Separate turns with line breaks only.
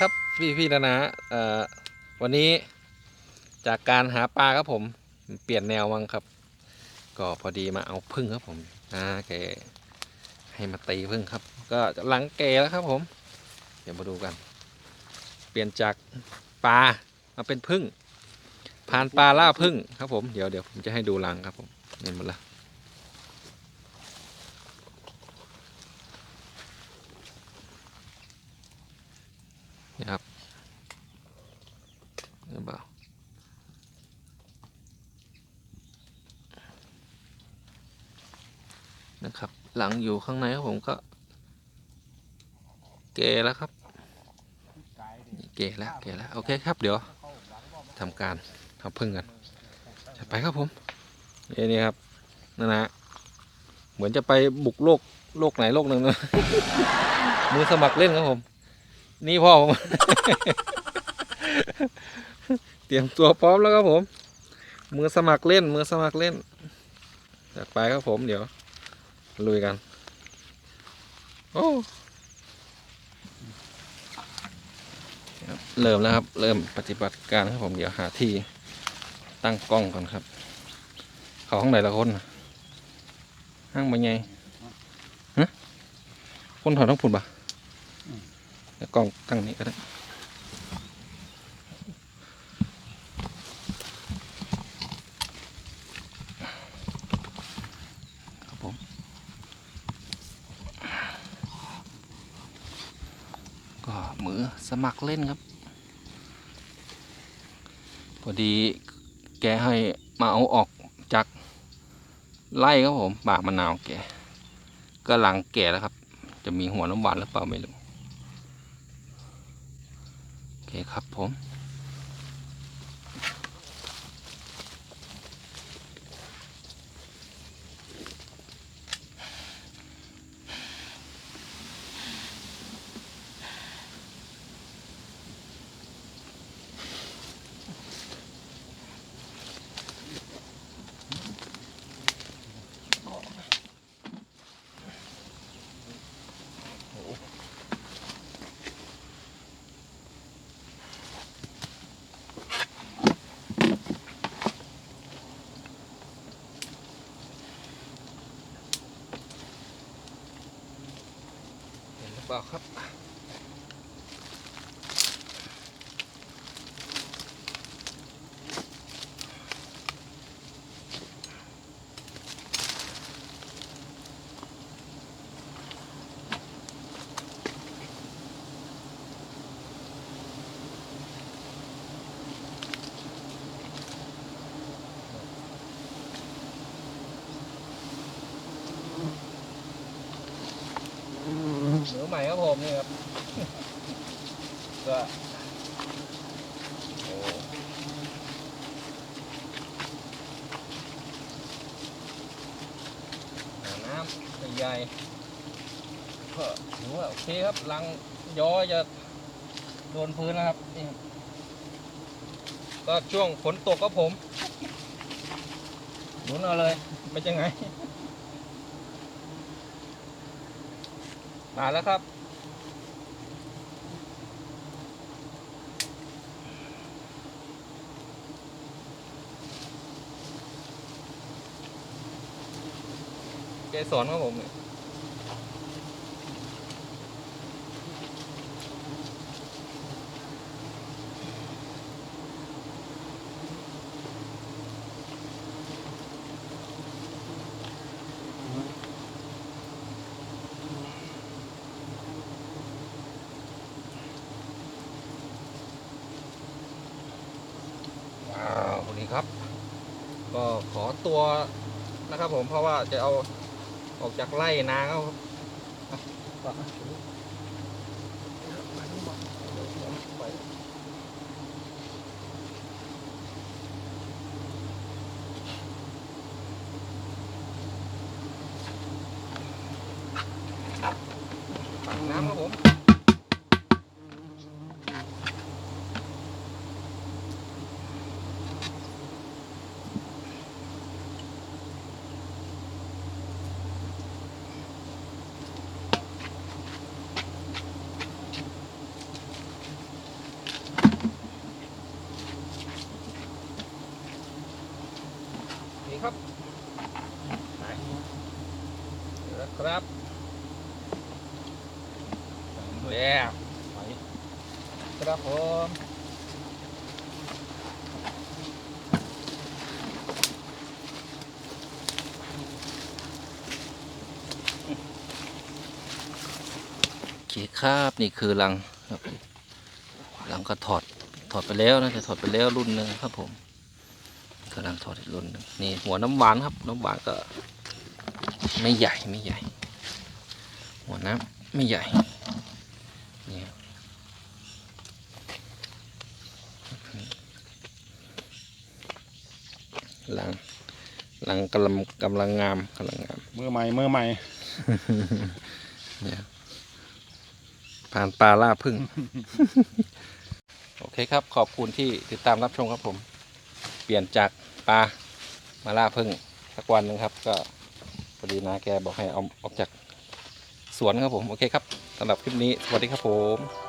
ครับพี่พี่นะนะวันนี้จากการหาปลาครับผมเปลี่ยนแนววังครับ ก็พอดีมาเอาพึ่งครับผมนะแกให้มาตีพึ่งครับ ก็หลังแกแล้วครับผม เดี๋ยวมาดูกัน เปลี่ยนจากปลามาเป็นพึ่งผ่านปลาล่าพึ่งครับผมเดี๋ยวเดี๋ยวผมจะให้ดูหลังครับผมเห็นหมดละ นี่ครับเห็นเปล่านะครับ หลังอยู่ข้างในครับผมก็ เกแล้วครับ เกแล้วเกแล้ว โอเคครับ เดี๋ยวทำการทำพึ่งกันจะไปครับผมนี่นี่ครับนั่นนะเหมือนจะไปบุกโลกโลกไหนโลกหนึ่งนะมือสมัครเล่นครับผม นี่พ่อผม เตรียมตัวพร้อมแล้วครับผม มือสมัครเล่น มือสมัครเล่นจัดไปครับผมเดี๋ยว ลุยกัน โอ้เริ่มแล้วครับ เริ่มปฏิบัติการครับผมเดี๋ยวหาที่ตั้งกล้องก่อนครับ เขาห้องไหนละคนน่ะห้างบนไงฮะคนถอดทั้งผุดปะ กล้องตั้งนี้ก็ได้ครับผมก็มือสมัครเล่นครับ พอดีแกให้มาเอาออกจากไล่ครับผมปากมะนาวแกก็หลังแก่แล้วครับ จะมีหัวน้ำหวานหรือเปล่าไม่รู้ เคครับผม เห็นหรือเปล่าครับ เหนือให ม่ครับผมนี่ครับก็โอ้น้ำใหญ่ก็ถือว่าโอเคครับลังย้อจะโดนพื้นแล้วครับนี่ครับก็ช่วงฝนตกครับผมหนุนเอาเลยไม่จะไง มาแล้วครับ เกสรครับผมเนี่ยว้าวสวัสดีครับ ก็ขอ ตัวนะครับผมเพราะว่าจะเอาออกจากไร่นาเขาครับอะไปตักน้ำครับผม ค ครับไปเดี๋ยวครับแล้วไปครับผมโอเคครับนี่คือรังครับรังก็ถอดถอดไปแล้วนะจะถอดไปแล้วรุ่นหนึ่งครับผม กำลังถอดอีกรุ่นหนึ่งนี่หัวน้ำหวานครับ น้ำหวานก็ ไม่ใหญ่ไม่ใหญ่ หัวน้ำไม่ใหญ่นี่ลังลังกำลังกำลังงามกำลังงาม
มือใหม่มือใหม่
เนี่ยผ่านปลาล่าพึ่ง โอเคครับ ขอบคุณที่ติดตามรับชมครับผม เปลี่ยนจากปลามาล่าพึ่งสักวันหนึงครับ ก็พอดีนะแกบอกให้เอาออกจากสวนครับผม โอเคครับสำหรับคลิปนี้ สวัสดีครับผม